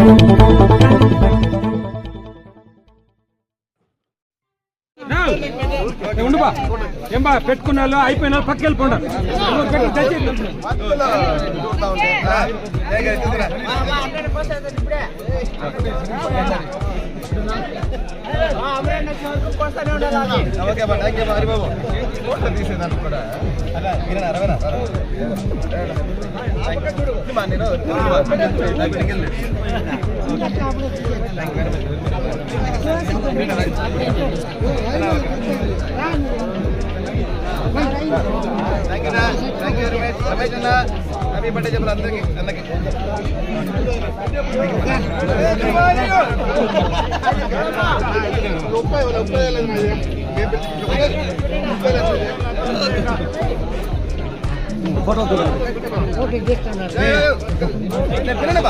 Thank you. ఉండుబా ఏం బా పెట్టుకున్న వాళ్ళు అయిపోయిన వాళ్ళు పక్కకి వెళ్ళిపోండి పెట్టు, ఓకే హరిబాబు ఫోటో తీసేదాన్ని కూడా అలా మీరు నేను వెళ్ళి thank you very much Ramesh అన్న హ్యాపీ బర్త్డే చెప్పారు అందరికీ అందరికీ తినండి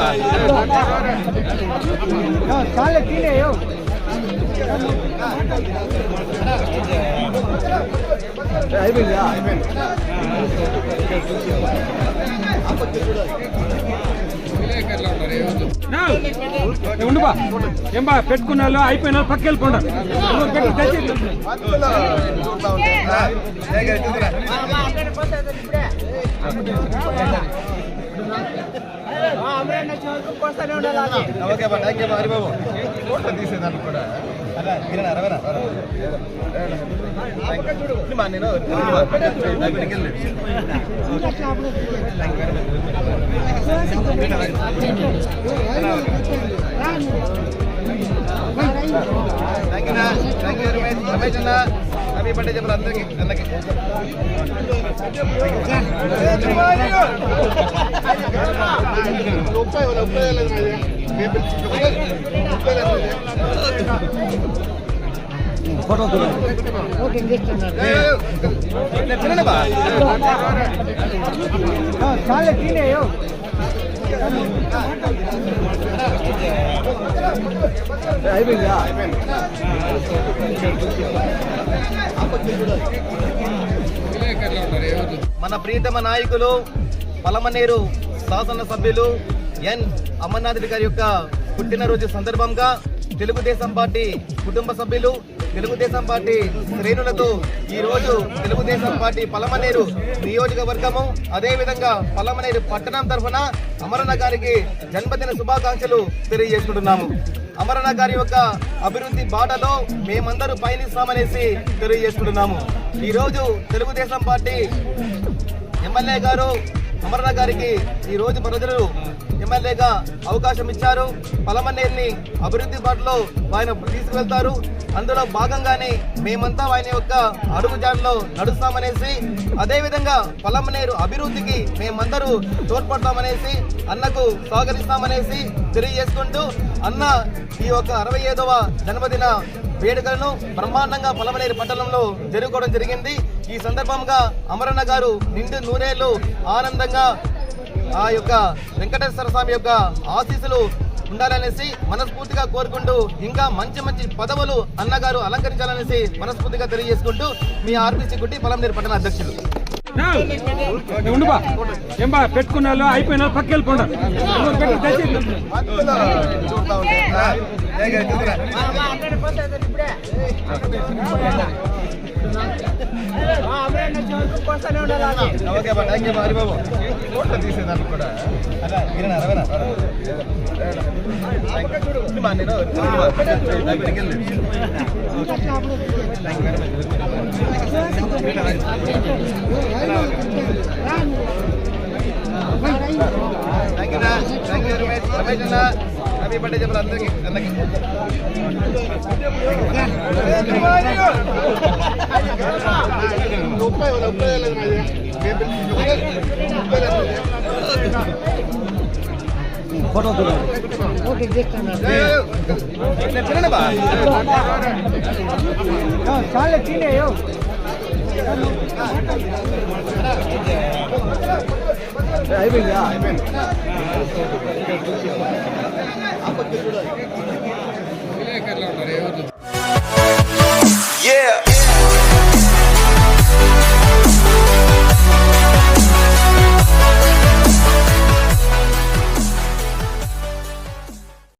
నా, ఉండుబా ఏం బా పెట్టుకున్న వాళ్ళు అయిపోయిన వాళ్ళు పక్కకి వెళ్ళిపోండి పెట్టు, తెచ్చి. Okay thank you Haribabu. Photo తీసేదాన్ని కూడా. నేను వెళ్ళి thank you very much Ramesh అన్న హ్యాపీ బర్త్డే చెప్పారు అందరికీ అందరికీ తినండి బా మన ప్రీతమ నాయకులు పలమనేరు శాసనసభ్యులు ఎన్. అమర్నాథ్ గారి యొక్క పుట్టినరోజు సందర్భంగా తెలుగుదేశం పార్టీ కుటుంబ సభ్యులు తెలుగుదేశం పార్టీ శ్రేణులతో ఈరోజు తెలుగుదేశం పార్టీ పలమనేరు నియోజకవర్గము. అదేవిధంగా పలమనేరు పట్టణం తరఫున అమరణ గారికి జన్మదిన శుభాకాంక్షలు తెలియజేసుకుంటున్నాము. అమరణ గారి యొక్క అభివృద్ధి బాటలో మేమందరూ పయనిస్తామనేసి తెలియజేసుకుంటున్నాము. ఈరోజు తెలుగుదేశం పార్టీ ఎమ్మెల్యే గారు అమరణ గారికి ఈ రోజు ప్రజలు ఎమ్మెల్యేగా అవకాశం ఇచ్చారు. పలమనేరుని అభివృద్ధి బాటలో ఆయన తీసుకువెళ్తారు. అందులో భాగంగానే మేమంతా ఆయన యొక్క అడుగుజాడలో నడుస్తామనేసి అదేవిధంగా పలమనేరు అభివృద్ధికి మేమందరూ తోడ్పడతామనేసి అన్నకు సహకరిస్తామనేసి తెలియజేసుకుంటూ అన్న ఈ యొక్క అరవై ఐదవ జన్మదిన వేడుకలను బ్రహ్మాండంగా పొలమనేరు పట్టణంలో జరుపుకోవడం జరిగింది. ఈ సందర్భంగా అమరన్న గారు నిండు నూరేళ్ళు ఆనందంగా ఆ యొక్క వెంకటేశ్వర స్వామి యొక్క ఆశీస్సులు ఉండాలనేసి మనస్ఫూర్తిగా కోరుకుంటూ ఇంకా మంచి మంచి పదవులు అన్నగారు అలంకరించాలనేసి మనస్ఫూర్తిగా తెలియజేసుకుంటూ మీ ఆర్బీసీ గుట్టి పొలంనేరు పట్టణ అధ్యక్షులు. ఉండుబా ఏం బా పెట్టుకున్న వాళ్ళు అయిపోయిన వాళ్ళు పక్కకి వెళ్ళిపోండి పెట్టు, తెచ్చి. ఓకే బా థ్యాంక్ యూ బా హరిబాబు ఫోటో తీసేదాన్ని కూడా. అలా మీరు అరవైనా బా నేను లైబ్రరీకి వెళ్ళి thank you thank you very much Ramesh అన్న హ్యాపీ బర్త్డే చెప్పారు అందరికీ. అందరికీ. తినండి అయిపోయింది Yeah.